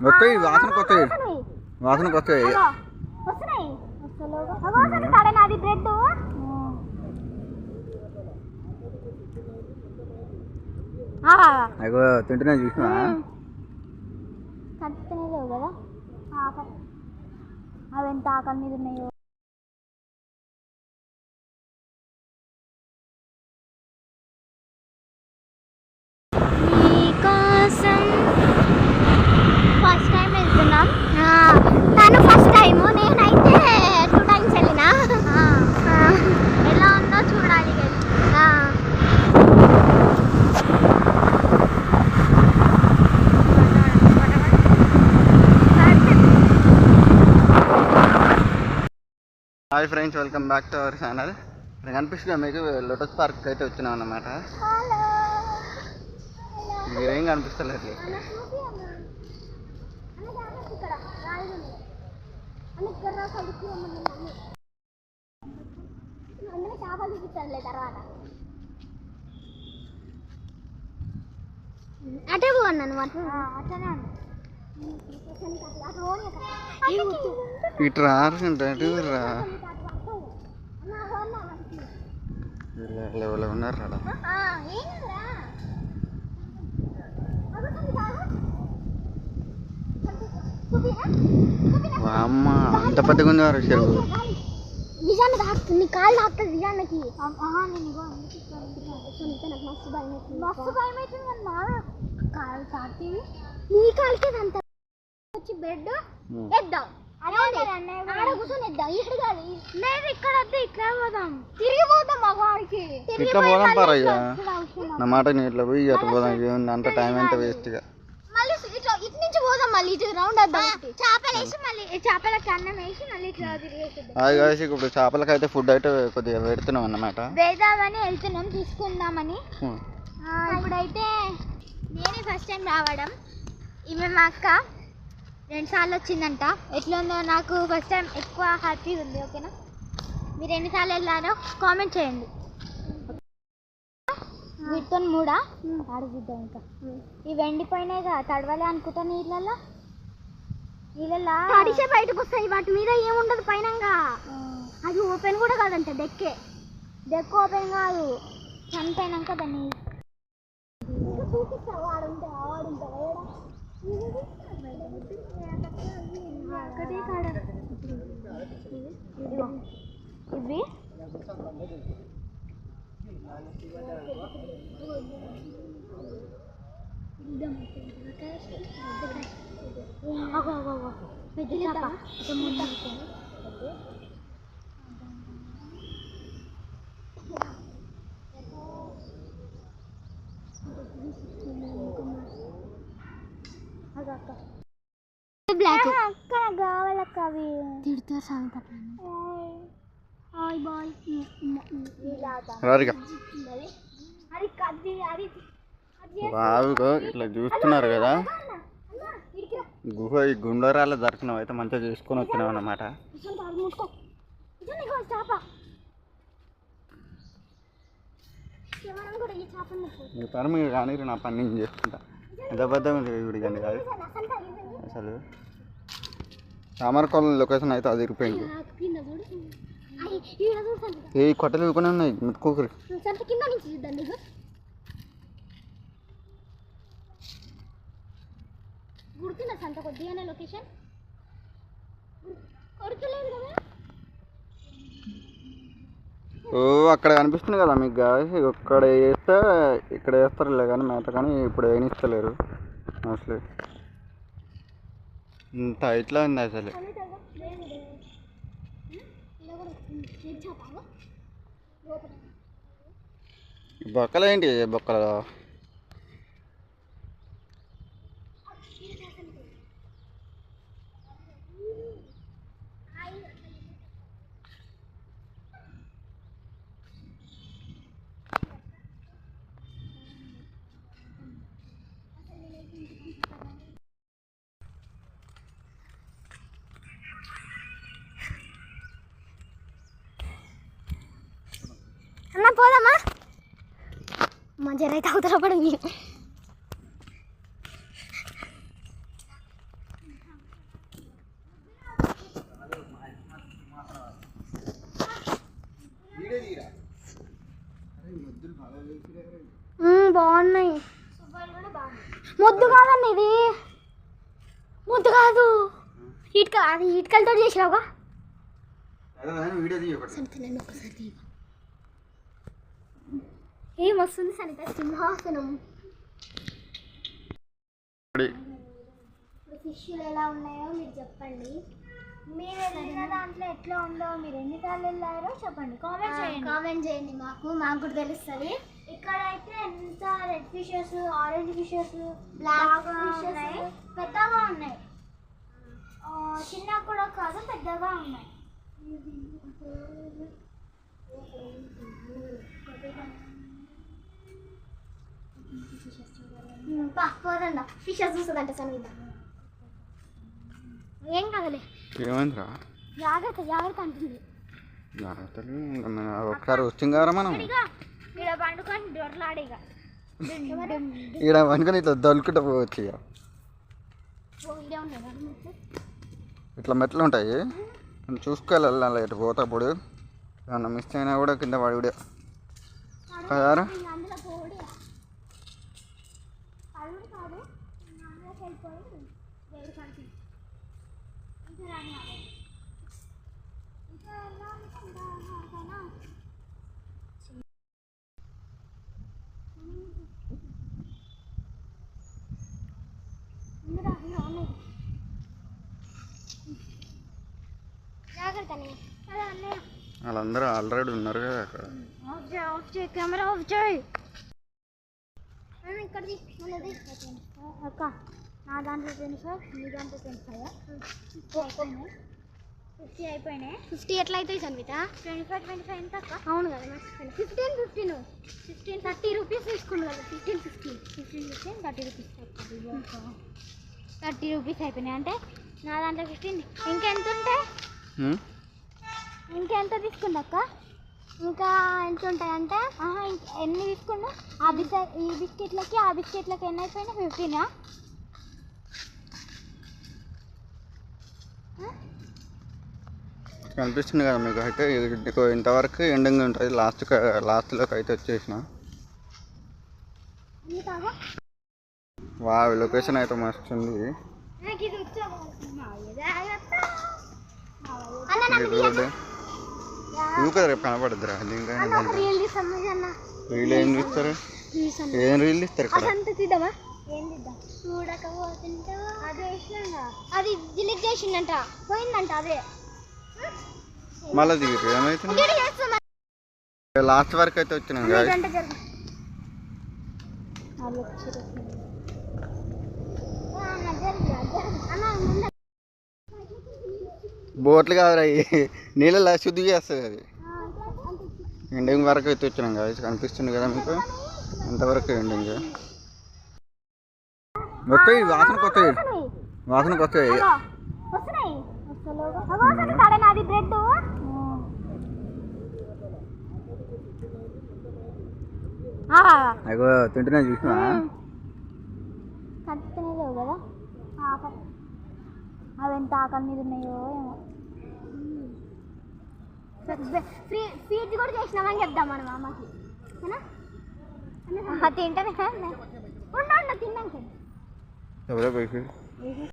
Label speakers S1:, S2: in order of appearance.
S1: వస్తాయి వాసనకు వస్తాయి వాసనకు వస్తాయి
S2: అగో
S1: తింటున్నా చూసినా
S2: కదా. అవి ఎంత ఆకలి మీద ఉన్నాయో మీకోసం ఫస్ట్ టైం వెళ్తున్నాం తను ఫస్ట్ టైం నేనైతే టూ టైమ్స్ వెళ్ళినా ఎలా ఉందో చూడాలి
S1: hi friends welcome back to our channel ఇక్కడ కనిపిస్తుంది మీకు లోటస్ పార్క్ అయితే వచ్చినాం అన్నమాట.
S2: హలో
S1: మీరేం కనిపిస్తలేదు?
S2: అటే పోన్నాను అట్లనే
S1: ఇటు రారుకుంటా ఇటు రా. వీళ్ళు ఎవరు ఉన్నారు రాడా అమ్మ అంత పెద్దగా ఉంది వారు చెరువు
S2: నిజాన్ని తాకుతుంది నీ కాళ్ళు తాకుతుంది నిజానికి. మస్తు భయం అవుతుంది మస్తు భయం అవుతుంది మన కాళ్ళు తాకి నీ కాళ్ళకి అంత వచ్చి బెడ్
S1: ఉమ్.
S2: ఎద్దాం ఆడ కూర్చొని ఎద్దాం ఇక్కడ కాదు లేదు ఇక్కడ వద్దు ఇక్కడ పోదాం. తిరిగి పోదాం మగవాడికి
S1: ఇట్లా పోదాం పారయ్య నా మాట నేను ఇట్లా పోయి అటు పోదాం. ఏముంది? అంత టైం ఎంత వేస్ట్గా
S2: మళ్ళీ ఇట్లా ఇటు నుంచి పోదాం మళ్ళీ. ఇటు రౌండ్ వద్దాం చేపలు వేసి మళ్ళీ చేపలకి అన్నం వేసి మళ్ళీ ఇట్లా తిరిగేసేద్దాం
S1: అది కాసి ఇప్పుడు చేపలకి అయితే ఫుడ్ అయితే కొద్దిగా పెడుతున్నాం అన్నమాట.
S2: వేద్దామని వెళ్తున్నాం తీసుకుందామని. ఇప్పుడైతే నేనే ఫస్ట్ టైం రావడం. ఈమె మా అక్క. రెండు సార్లు వచ్చిందంట. ఎట్లా ఉందో నాకు ఫస్ట్ టైం ఎక్కువ హ్యాపీ ఉంది ఓకేనా? మీరు ఎన్నిసార్లు వెళ్ళారో కామెంట్ చేయండి. వీటితో మూడా? అడుగుద్దాం ఇంకా. ఇవి ఎండిపోయినాయి కదా తడవలే అనుకుంటా నీళ్ళల్లో? నీళ్ళల్లో? తడిసే బయటకు వస్తాయి వాటి మీద ఏముండదు పైన అది ఓపెన్ కూడా కాదంట డెక్కే. డెక్ ఓపెన్ కాదు. చనిపోయినాక దాన్ని ఇవి పెద్ద చేప బ్లాక్ అక్కడ కావాలక్క అవి తిడతారు సామెత హాయ్ బాయ్
S1: బావుగో ఇట్లా చూస్తున్నారు కదా. గుహ ఈ గుండరాల దర్శనం అయితే మంచిగా చేసుకొని వచ్చినాం అన్నమాట. మీ పని మీరు కానీ నా పని నేను చేసుకుంటా. ఎంత పెద్ద కానీ కాదు.
S2: అసలు తగిలింది
S1: లొకేషన్ అయితే అది ఇరిపోయింది ఏ కొట్టలు ఇవ్వనే ఉన్నాయి మెట్టుకోకరి
S2: సంత కొద్దిగానే లొకేషన్ కదా
S1: ఓ అక్కడ కనిపిస్తుంది కదా మీకు guys. ఇక్కడ వేస్తే ఇక్కడ వేస్తారులే కానీ మేత కానీ ఇప్పుడు వేయనిస్తలేరు అసలు ఇంత ఇట్లా ఉంది అసలు? బొక్కలేంటి బొక్కలు
S2: అన్న పోదామా? మా జరైతే అవతల పడింది బాగున్నాయి. ముద్దు కాదండి ఇది. ముద్దు కాదు. ఇటుక అది ఇటుకలతో చేసినావుగా?
S1: వీడియో
S2: ఒకసారి తీయ ఏం వస్తుంది సరిత సింహాసనం ఫిష్లు ఎలా ఉన్నాయో మీరు చెప్పండి మీరు వెళ్ళిన దాంట్లో ఎట్లా ఉందో మీరు ఎన్నిసార్లు వెళ్ళారో చెప్పండి కామెంట్ చేయండి కామెంట్ చేయండి మాకు మాకు కూడా తెలుస్తుంది ఇక్కడ అయితే ఎంత red fishes orange fishes black fishes పెద్దగా ఉన్నాయి ఆ, చిన్నగా కూడా కాదు పెద్దగా ఉన్నాయి పోదండ ఫిషెస్ చూస్తుందంట సంగీత ఏం కాదులే.
S1: ఏమైందిరా?
S2: జాగ్రత్త జాగ్రత్త అంటుంది.
S1: జాగ్రత్తలు ఒకసారి వచ్చింది కదా మనం?
S2: ఇక్కడ పండుకొని దొరలాడిగా
S1: ఈడ అనుకుని ఇట్లా దొలుకుంటూ పోవచ్చు ఇక ఇట్లా మెట్లు ఉంటాయి. చూసుకోవాలి ఇటు పోతప్పుడు ఏమన్నా మిస్ అయినా కూడా కింద పడి కూడా. కదారా
S2: ఎలా అనుకుంటా నాకైనా ఇందులో అన్నీ ఉన్నాయి. జాగ్రత్త అన్నయ్య. అదే అన్నయ్య
S1: వాళ్ళందరూ ఆల్రెడీ ఉన్నారు కదా అక్కడ
S2: ఆఫ్ చేయి ఆఫ్ చేయి కెమెరా ఆఫ్ చేయి ఇక్కడిది మనది అక్క నా దాంట్లో ట్వంటీ ఫైవ్ నీ దాంట్లో ట్వంటీ ఫైవ్ ఫిఫ్టీ అయిపోయినాయి. ఫిఫ్టీ ఎట్లా అవుతాయి Sanvitha twenty five twenty five ఎంత అక్క? అవును కదా fifteen fifteen fifteen thirty rupees తీసుకున్నాను కదా fifteen fifteen fifteen fifteen thirty rupees thirty rupees అయిపోయినాయి. అంటే నా దాంట్లో ఫిఫ్టీన్ ఇంకెంత ఉంటాయి? ఇంకెంత తీసుకుందక్క ఇంకా ఎంత ఉంటాయి అంటే ఆహా, ఇంక ఎన్ని తీసుకుందా ఆ బిస్కెట్ ఈ బిస్కెట్లకి ఆ బిస్కెట్లకి ఎన్ని అయిపోయినాయి? ఫిఫ్టీనా
S1: కనిపిస్తుంది కదా మీకు అయితే ఇది ఇంతవరకు ఎండింగ్ ఉంటుంది. లాస్ట్ లాస్ట్లోకి అయితే వచ్చేసిన. వా లొకేషన్ అయితే మస్తు ఉంది. రోడ్డు. ఇవి కదా రేపు కనపడద్దురా దీనికైనా
S2: రీల్
S1: ఏం చూస్తారు ఏం రీల్ ఇస్తారు ఇక్కడ?
S2: చూడకపోతుంటే అది డిలీట్ చేసిందంట. పోయిందంట అదే.
S1: మళ్ళీ ఏమవుతుంది
S2: డిలీట్ చేస్తున్నా.
S1: లాస్ట్ వరకు అయితే వచ్చినాం
S2: జరుగు
S1: బోట్లు కాదురా ఇవి. నీళ్ళలో శుద్ధి చేస్తుంది అది. ఎండింగ్ వరకు అయితే వచ్చినాం కదా కనిపిస్తుంది కదా మీకు? ఎంతవరకు ఎండింగ్? వస్తాయి వాసనకు వస్తాయి వాసనకు వస్తాయి
S2: నాది బ్రెడ్.
S1: అగో తింటున్నా చూసినా
S2: కనిపిస్తూనే లేవు కదా? అవి ఎంత ఆకలి మీద ఉన్నాయో ఏమో. ఫ్రీ ఫీడ్ కూడా చేసినామని చెప్దాం మనం అమ్మకి తింటానే ఉండ
S1: పోయి